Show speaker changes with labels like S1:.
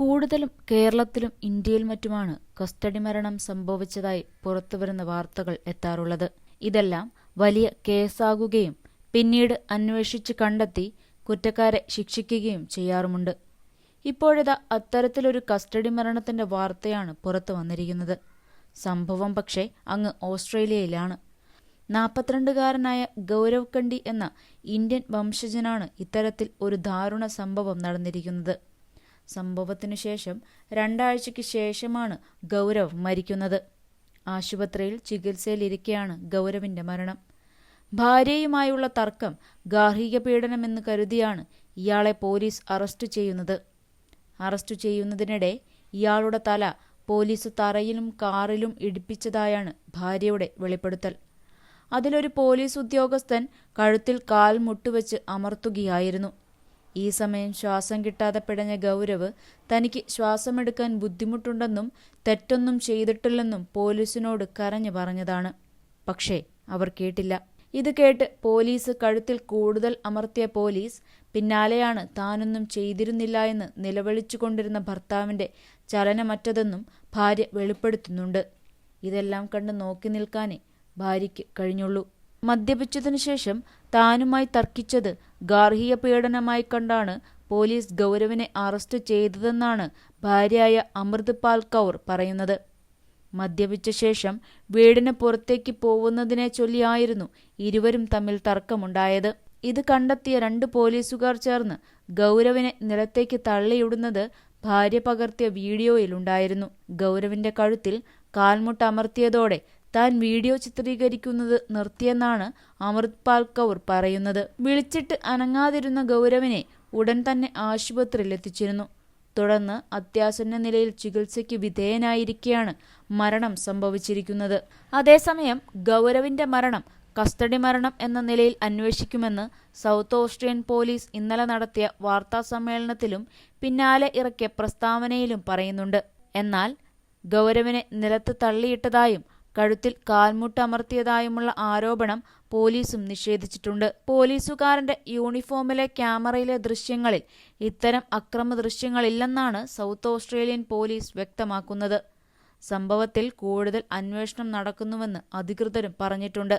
S1: കൂടുതലും കേരളത്തിലും ഇന്ത്യയിൽ മറ്റുമാണ് കസ്റ്റഡി മരണം സംഭവിച്ചതായി പുറത്തുവരുന്ന വാർത്തകൾ എത്താറുള്ളത്. ഇതെല്ലാം വലിയ കേസാകുകയും പിന്നീട് അന്വേഷിച്ച് കണ്ടെത്തി കുറ്റക്കാരെ ശിക്ഷിക്കുകയും ചെയ്യാറുമുണ്ട്. ഇപ്പോഴിതാ അത്തരത്തിലൊരു കസ്റ്റഡി മരണത്തിന്റെ വാർത്തയാണ് പുറത്തു വന്നിരിക്കുന്നത്. സംഭവം പക്ഷേ അങ്ങ് ഓസ്ട്രേലിയയിലാണ്. നാൽപ്പത്തിരണ്ടുകാരനായ ഗൗരവ് കണ്ടി എന്ന ഇന്ത്യൻ വംശജനാണ് ഇത്തരത്തിൽ ഒരു ദാരുണ സംഭവം നടന്നിരിക്കുന്നത്. സംഭവത്തിനു ശേഷം രണ്ടാഴ്ചയ്ക്ക് ശേഷമാണ് ഗൗരവ് മരിക്കുന്നത്. ആശുപത്രിയിൽ ചികിത്സയിലിരിക്കെയാണ് ഗൗരവിന്റെ മരണം. ഭാര്യയുമായുള്ള തർക്കം ഗാർഹിക പീഡനമെന്ന് കരുതിയാണ് ഇയാളെ പോലീസ് അറസ്റ്റ് ചെയ്യുന്നത്. അറസ്റ്റ് ചെയ്യുന്നതിനിടെ ഇയാളുടെ തല പോലീസ് തറയിലും കാറിലും ഇടിപ്പിച്ചതായാണ് ഭാര്യയുടെ വെളിപ്പെടുത്തൽ. അതിലൊരു പോലീസ് ഉദ്യോഗസ്ഥൻ കഴുത്തിൽ കാൽ മുട്ടുവെച്ച് അമർത്തുകയായിരുന്നു. ഈ സമയം ശ്വാസം കിട്ടാതെ പിടഞ്ഞ ഗൗരവ് തനിക്ക് ശ്വാസമെടുക്കാൻ ബുദ്ധിമുട്ടുണ്ടെന്നും തെറ്റൊന്നും ചെയ്തിട്ടില്ലെന്നും പോലീസിനോട് കരഞ്ഞു പറഞ്ഞതാണ്. പക്ഷേ അവർ കേട്ടില്ല. ഇത് കേട്ട് പോലീസ് കഴുത്തിൽ കൂടുതൽ അമർത്തിയ പോലീസ് പിന്നാലെയാണ് താനൊന്നും ചെയ്തിരുന്നില്ല എന്ന് നിലവിളിച്ചുകൊണ്ടിരുന്ന ഭർത്താവിന്റെ ചലനമറ്റതെന്നും ഭാര്യ വെളിപ്പെടുത്തുന്നുണ്ട്. ഇതെല്ലാം കണ്ട് നോക്കി നിൽക്കാനേ ഭാര്യയ്ക്ക് കഴിഞ്ഞുള്ളൂ. മദ്യപിച്ചതിനു ശേഷം താനുമായി തർക്കിച്ചത് ഗാർഹിക പീഡനമായി കണ്ടാണ് പോലീസ് ഗൗരവിനെ അറസ്റ്റ് ചെയ്തതെന്നാണ് ഭാര്യയായ അമൃത്പാൽ കൗർ പറയുന്നത്. മദ്യപിച്ച ശേഷം വീടിന് പുറത്തേക്ക് പോകുന്നതിനെ ചൊല്ലിയായിരുന്നു ഇരുവരും തമ്മിൽ തർക്കമുണ്ടായത്. ഇത് കണ്ടെത്തിയ രണ്ട് പോലീസുകാർ ചേർന്ന് ഗൗരവിനെ നിലത്തേക്ക് തള്ളിയിടുന്നത് ഭാര്യ പകർത്തിയ വീഡിയോയിലുണ്ടായിരുന്നു. ഗൗരവിന്റെ കഴുത്തിൽ കാൽമുട്ട് അമർത്തിയതോടെ താൻ വീഡിയോ ചിത്രീകരിക്കുന്നത് നിർത്തിയെന്നാണ് അമൃത് പാൽ കൗർ പറയുന്നത്. വിളിച്ചിട്ട് അനങ്ങാതിരുന്ന ഗൗരവിനെ ഉടൻ തന്നെ ആശുപത്രിയിൽ എത്തിച്ചിരുന്നു തുടർന്ന് അത്യാസന്ന നിലയിൽ ചികിത്സയ്ക്ക് വിധേയനായിരിക്കെയാണ് മരണം സംഭവിച്ചിരിക്കുന്നത്. അതേസമയം ഗൗരവിന്റെ മരണം കസ്റ്റഡി മരണം എന്ന നിലയിൽ അന്വേഷിക്കുമെന്ന് സൗത്ത് ഓസ്ട്രിയൻ പോലീസ് ഇന്നലെ നടത്തിയ വാർത്താ സമ്മേളനത്തിലും പിന്നാലെ ഇറക്കിയ പ്രസ്താവനയിലും പറയുന്നുണ്ട്. എന്നാൽ ഗൗരവിനെ നിലത്ത് തള്ളിയിട്ടതായും കഴുത്തിൽ കാൽമുട്ടമർത്തിയതായുമുള്ള ആരോപണം പോലീസും നിഷേധിച്ചിട്ടുണ്ട്. പോലീസുകാരന്റെ യൂണിഫോമിലെ ക്യാമറയിലെ ദൃശ്യങ്ങളിൽ ഇത്തരം അക്രമ ദൃശ്യങ്ങളില്ലെന്നാണ് സൗത്ത് ഓസ്ട്രേലിയൻ പോലീസ് വ്യക്തമാക്കുന്നത്. സംഭവത്തിൽ കൂടുതൽ അന്വേഷണം നടക്കുന്നുവെന്ന് അധികൃതരും പറഞ്ഞിട്ടുണ്ട്.